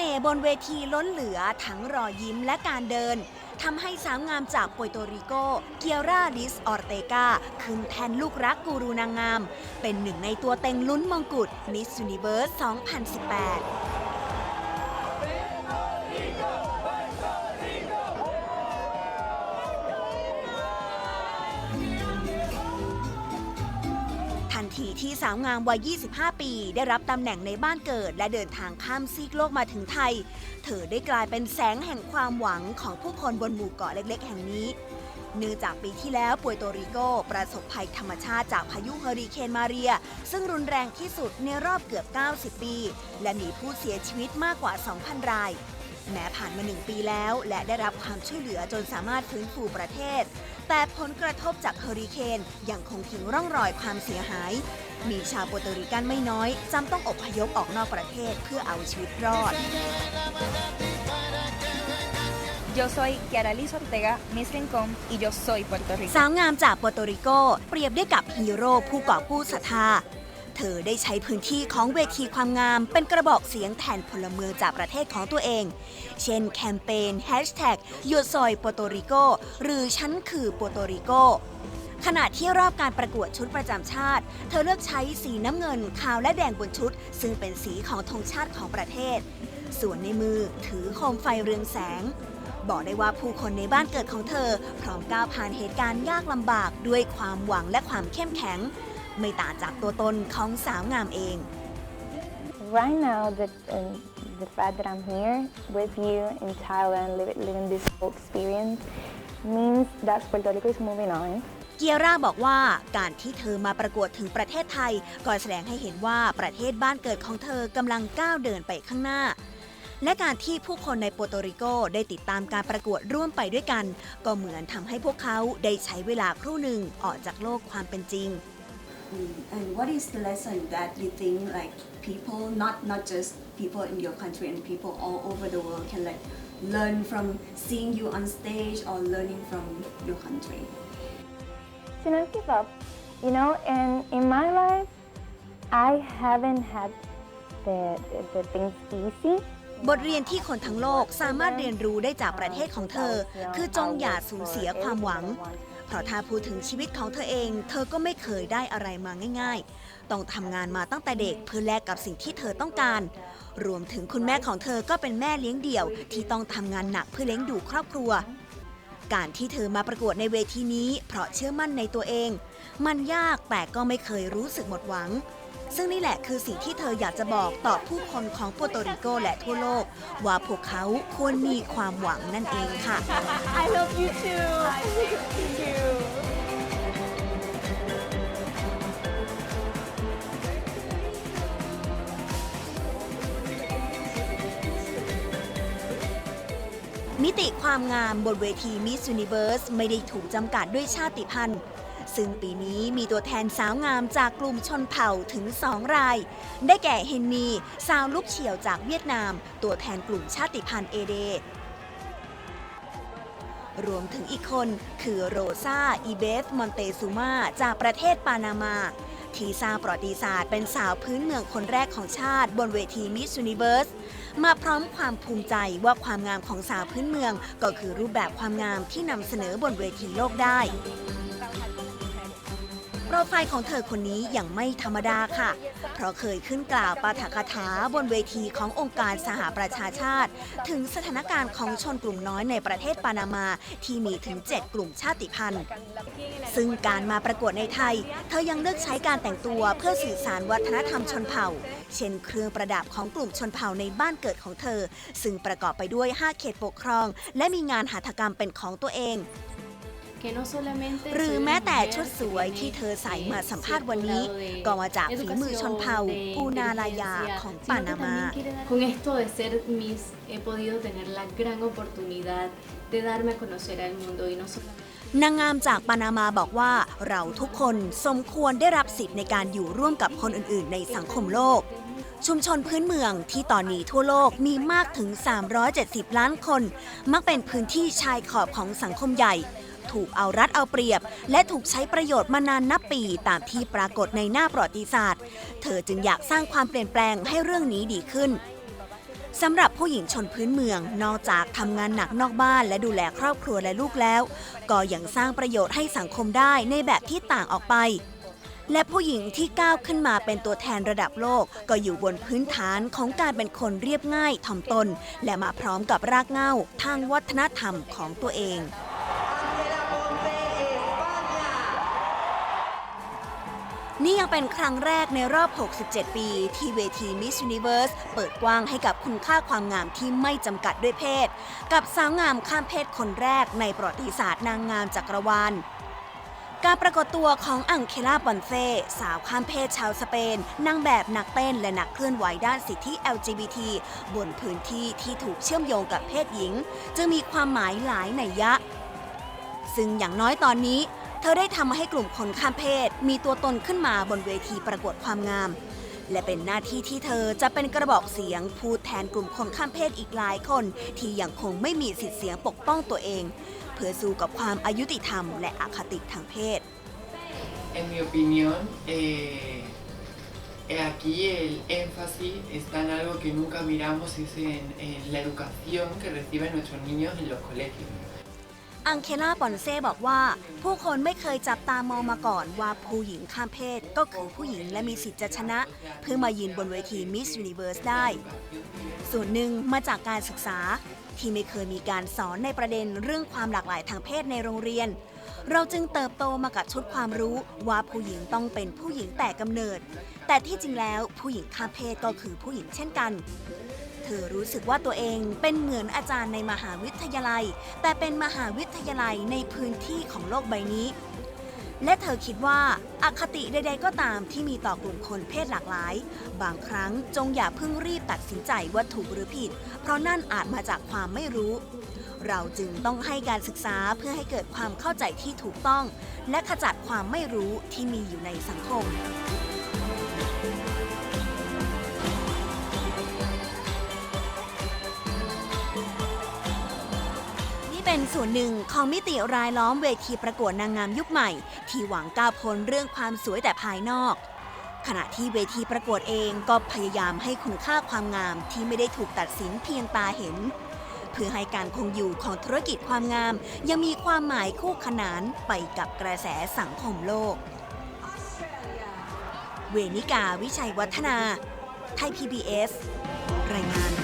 น่ห์บนเวทีล้นเหลือทั้งรอยยิ้มและการเดินทำให้สาวงามจากโปรโตริโก เกียร่าลิสออร์เตกาขึ้นแทนลูกรักกูรูนางงาม เป็นหนึ่งในตัวเต็งลุ้นมงกุฎมิส s u นิเวิร์ส 2018 นทีที่สาวงามวัย 25 ปี ได้รับตำแหน่งในบ้านเกิด และเดินทางข้ามซีกโลกมาถึงไทย เธอได้กลายเป็นแสงแห่งความหวังของผู้คนบนหมู่เกาะเล็กๆ แห่งนี้ เนื่องจากปีที่แล้วปัวโตริโก ประสบภัยธรรมชาติจากพายุเฮอริเคนมาเรีย ซึ่งรุนแรงที่สุดในรอบเกือบ 90 ปี และมีผู้เสียชีวิตมากกว่า 2,000 ราย แม้ผ่านมาหนึ่งปีแล้ว และได้รับความช่วยเหลือจนสามารถฟื้นฟูประเทศ แต่ผลกระทบจากเฮอริเคนยังคงทิ้งร่องรอยความเสียหาย มีชาวโปรโตริกันไม่น้อยจำต้องอพยพออกนอกประเทศเพื่อเอาชีวิตรอด Yo soy Kiara Liz Ortega, Miss Rincón, y yo soy Puerto Rico. สาวงามจากโปรโตริโก เปรียบได้กับฮีโร่ผู้ก่อกู้ศรัทธา เธอได้ใช้พื้นที่ของเวทีความงาม เป็นกระบอกเสียงแทนพลเมืองจากประเทศของตัวเอง เช่นแคมเปญ Hashtag Yo soy Puerto Rico หรือฉันคือโปโตริโกขณะที่รอบการประกวดชุดประจำชาติ เธอเลือกใช้สีน้ำเงินขาวและแดงบนชุด ซึ่งเป็นสีของธงชาติของประเทศ ส่วนในมือถือโคมไฟเรืองแสง บอกได้ว่าผู้คนในบ้านเกิดของเธอ พร้อมก้าวผ่านเหตุการณ์ยากลำบากด้วยความหวังและความเข้มแข็ง ไม่ต่างจากตัวตนของสาวงามเอง Right now, the, um, the fact that I'm here with you in Thailand, living, living this whole experience, means that Puerto Rico is moving on. เกียร่าบอกว่าการที่เธอมาประกวดถึงประเทศไทย ก็แสดงให้เห็นว่าประเทศบ้านเกิดของเธอกำลังก้าวเดินไปข้างหน้า และการที่ผู้คนในโปรโตริโกได้ติดตามการประกวดร่วมไปด้วยกัน ก็เหมือนทำให้พวกเขาได้ใช้เวลาครู่หนึ่งออกจากโลกความเป็นจริง And what is the lesson that you think like people, not not just people in your country and people all over the world can like learn from seeing you on stage or learning from your country? To not give up, you know, and in my life, I haven't had the, the, the things easy. บทเรียนที่คนทั้งโลกสามารถเรียนรู้ได้จากประเทศของเธอ คือจงอย่าสูญเสียความหวัง เพราะถ้าพูดถึงชีวิตของเธอเอง เธอก็ไม่เคยได้อะไรมาง่าย ๆ ต้องทำงานมาตั้งแต่เด็กเพื่อแลกกับสิ่งที่เธอต้องการ รวมถึงคุณแม่ของเธอก็เป็นแม่เลี้ยงเดี่ยว ที่ต้องทำงานหนักเพื่อเลี้ยงดูครอบครัว การที่เธอมาประกวดในเวทีนี้ เพราะเชื่อมั่นในตัวเอง มันยากแต่ก็ไม่เคยรู้สึกหมดหวัง ซึ่งนี่แหละคือสิ่งที่เธออยากจะบอกต่อผู้คนของปัวโตริโกและทั่วโลก ว่าพวกเขาควรมีความหวังนั่นเองค่ะ I love you too. Thank you. มิติความงามบนเวที Miss Universe ไม่ได้ถูกจำกัดด้วยชาติพันธุ์ ซึ่งปีนี้มีตัวแทนสาวงามจากกลุ่มชนเผ่าถึง 2 ราย ได้แก่เฮนนีสาวลูกเฉียวจากเวียดนาม ตัวแทนกลุ่มชาติพันธุ์เอเด รวมถึงอีกคนคือโรซาอีเบสมอนเตซูมาจากประเทศปานามาที่สร้างประวัติศาสตร์เป็นสาวพื้นเมืองคนแรกของชาติบนเวทีมิส s u นิเวิร์สมาพร้อมความภูมิใจว่าความงามของสาวพื้นเมือง ก็คือรูปแบบความงามที่นำเสนอบนเวทีโลกได้ ไฟล์ของเธอคนนี้ยังไม่ธรรมดาค่ะ เพราะเคยขึ้นกล่าวปาฐกถาบนเวทีขององค์การสหประชาชาติ ถึงสถานการณ์ของชนกลุ่มน้อยในประเทศปานามาที่มีถึง 7 กลุ่มชาติพันธุ์ ซึ่งการมาประกวดในไทย เธอยังเลือกใช้การแต่งตัวเพื่อสื่อสารวัฒนธรรมชนเผ่า เช่นเครื่องประดับของกลุ่มชนเผ่าในบ้านเกิดของเธอ ซึ่งประกอบไปด้วย 5 เขตปกครอง และมีงานหัตถกรรมเป็นของตัวเอง หรือแม้แต่ชุดสวยที่เธอใส่มาสัมภาษณ์วันนี้ ก็มาจากฝีมือชนเผ่าปูนาลายาของปานามา Con esto de ser Miss he podido tener la gran oportunidad de darme a conocer al mundo y no solamente นางงามจากปานามาบอกว่าเราทุกคนสมควรได้รับสิทธิ์ในการอยู่ร่วมกับคนอื่น ๆ ในสังคมโลก ชุมชนพื้นเมืองที่ตอนนี้ทั่วโลกมีมากถึง 370 ล้านคน มักเป็นพื้นที่ชายขอบของสังคมใหญ่ ถูกเอารัดเอาเปรียบ และถูกใช้ประโยชน์มานานนับปีตามที่ปรากฏในหน้าประวัติศาสตร์ เธอจึงอยากสร้างความเปลี่ยนแปลงให้เรื่องนี้ดีขึ้นสำหรับผู้หญิงชนพื้นเมือง นอกจากทำงานหนักนอกบ้านและดูแลครอบครัวและลูกแล้ว ก็ยังสร้างประโยชน์ให้สังคมได้ในแบบที่ต่างออกไป และผู้หญิงที่ก้าวขึ้นมาเป็นตัวแทนระดับโลก ก็อยู่บนพื้นฐานของการเป็นคนเรียบง่ายถ่อมตน และมาพร้อมกับรากเหง้าทางวัฒนธรรมของตัวเอง นี่ยังเป็นครั้งแรกในรอบ 67 ปี ที่เวที Miss Universe เปิดกว้างให้กับคุณค่าความงามที่ไม่จำกัดด้วยเพศ กับสาวงามข้ามเพศคนแรกในประวัติศาสตร์นางงามจักรวาลการปรากฏตัวของอังเคลาบอนเซ่สาวข้ามเพศชาวสเปนนางแบบนักเต้นและนักเคลื่อนไหวด้านสิทธิ LGBT บนพื้นที่ที่ถูกเชื่อมโยงกับเพศหญิง จึงมีความหมายหลายนัยยะ ซึ่งอย่างน้อยตอนนี้ เธอได้ทำให้กลุ่มคนข้ามเพศ มีตัวตนขึ้นมาบนเวทีประกวดความงาม และเป็นหน้าที่ที่เธอจะเป็นกระบอกเสียง พูดแทนกลุ่มคนข้ามเพศอีกหลายคน ที่ยังคงไม่มีสิทธิเสียงปกป้องตัวเอง เพื่อสู้กับความอายุติธรรมและอคติทางเพศ En mi opinión, eh, eh, aquí el énfasis está en algo que nunca miramos, es en, en la educación que reciben nuestros niños en los colegios. อังเคล่าปอนเซ่บอกว่า ผู้คนไม่เคยจับตามองมาก่อนว่าผู้หญิงข้ามเพศก็คือผู้หญิงและมีสิทธิ์จะชนะ เพื่อมายืนบนเวที Miss Universe ได้ ส่วนหนึ่งมาจากการศึกษาที่ไม่เคยมีการสอนในประเด็นเรื่องความหลากหลายทางเพศในโรงเรียน เราจึงเติบโตมากับชุดความรู้ว่าผู้หญิงต้องเป็นผู้หญิงแต่กำเนิด แต่ที่จริงแล้วผู้หญิงข้ามเพศก็คือผู้หญิงเช่นกัน เธอรู้สึกว่าตัวเองเป็นเหมือนอาจารย์ในมหาวิทยาลัย แต่เป็นมหาวิทยาลัยในพื้นที่ของโลกใบนี้ และเธอคิดว่าอาคติใดๆก็ตามที่มีต่อกลุ่มคนเพศหลากหลาย บางครั้งจงอย่าเพิ่งรีบตัดสินใจว่าถูกหรือผิด เพราะนั่นอาจมาจากความไม่รู้ เราจึงต้องให้การศึกษาเพื่อให้เกิดความเข้าใจที่ถูกต้อง และขจัดความไม่รู้ที่มีอยู่ในสังคม ส่วนหนึ่งของมิติรายล้อมเวทีประกวดนางงามยุคใหม่ ที่หวังก้าวพ้นเรื่องความสวยแต่ภายนอก ขณะที่เวทีประกวดเองก็พยายามให้คุณค่าความงามที่ไม่ได้ถูกตัดสินเพียงตาเห็น เพื่อให้การคงอยู่ของธุรกิจความงาม ยังมีความหมายคู่ขนานไปกับกระแสสังคมโลก เวนิกาวิชัยวัฒนา ไทย PBS รายงาน